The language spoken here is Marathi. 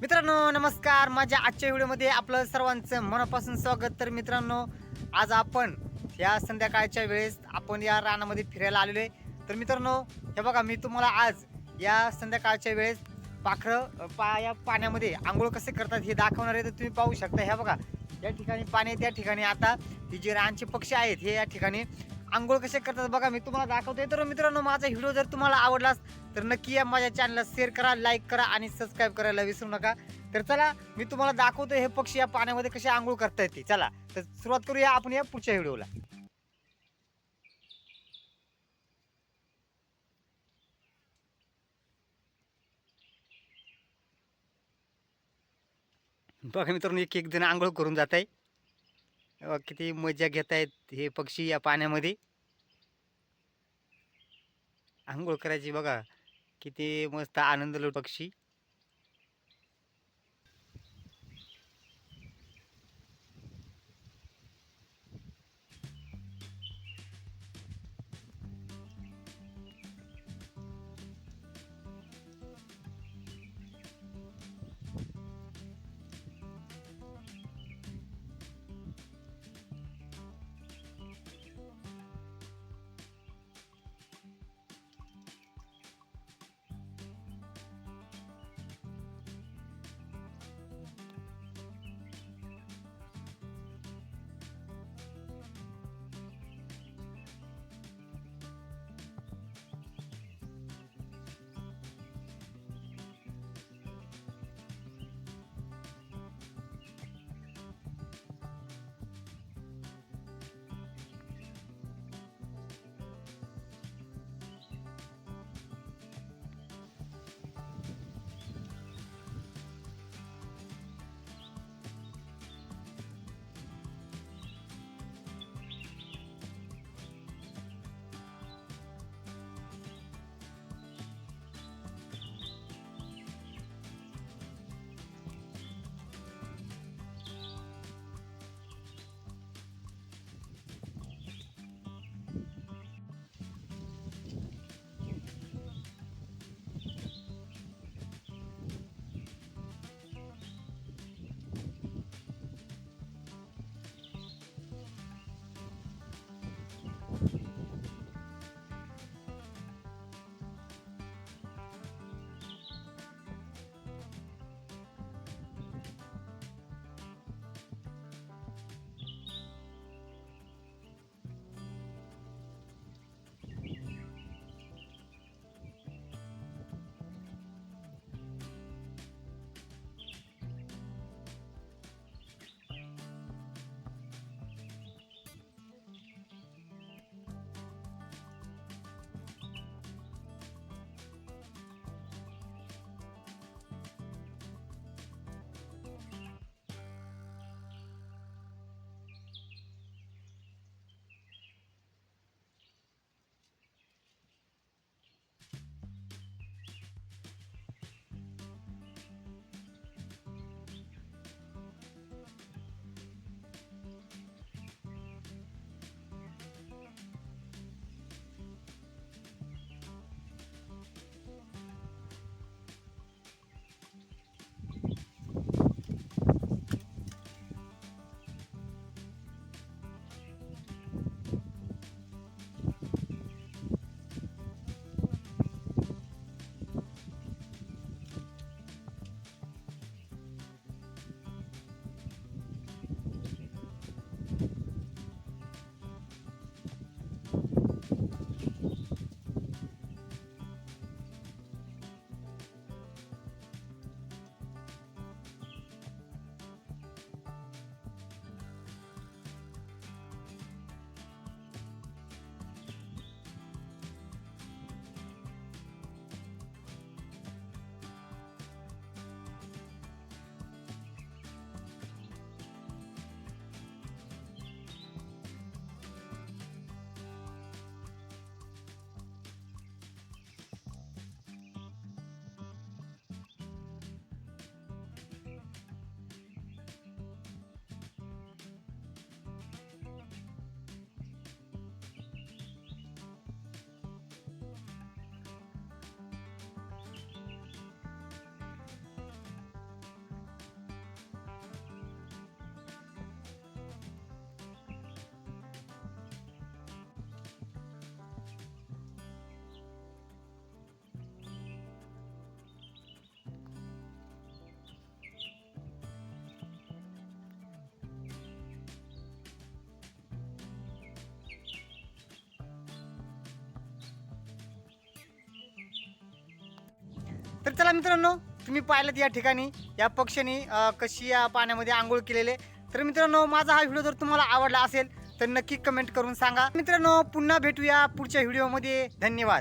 मित्रांनो नमस्कार. माझ्या आजच्या व्हिडिओमध्ये आपलं सर्वांचं मनापासून स्वागत. तर मित्रांनो आज आपण या संध्याकाळच्या वेळेस आपण या रानामध्ये फिरायला आलेलो आहे. तर मित्रांनो हे बघा मी तुम्हाला आज या संध्याकाळच्या वेळेस पाखरं पा या पाण्यामध्ये आंघोळ कसे करतात हे दाखवणार आहे. तर तुम्ही पाहू शकता. ह्या बघा या ठिकाणी पाणी त्या ठिकाणी आता ही जे रानचे पक्षी आहेत हे या ठिकाणी आंघोळ कसे करतात बघा मी तुम्हाला दाखवतोय. तर मित्रांनो माझा व्हिडिओ जर तुम्हाला आवडलास तर नक्की या माझ्या चॅनलला शेअर करा लाईक करा आणि सबस्क्राईब करायला विसरू नका. तर चला मी तुम्हाला दाखवतो हे पक्षी या पाण्यामध्ये कसे आंघोळ करता येते चला तर सुरुवात करूया आपण या पुढच्या व्हिडिओला. बघा मित्रांनो एक एक जण आंघोळ करून जात आहे किती मजा घेत आहेत हे पक्षी या पाण्यामध्ये? आंघोळ करायची बघा. किती मस्त आनंद लो पक्षी. तर चला मित्रांनो तुम्ही पाहिलं या ठिकाणी या पक्षाने कशी या पाण्यामध्ये आंघोळ केलेले तर मित्रांनो माझा हा व्हिडिओ जर तुम्हाला आवडला असेल तर नक्की कमेंट करून सांगा. मित्रांनो पुन्हा भेटूया पुढच्या व्हिडिओमध्ये. धन्यवाद.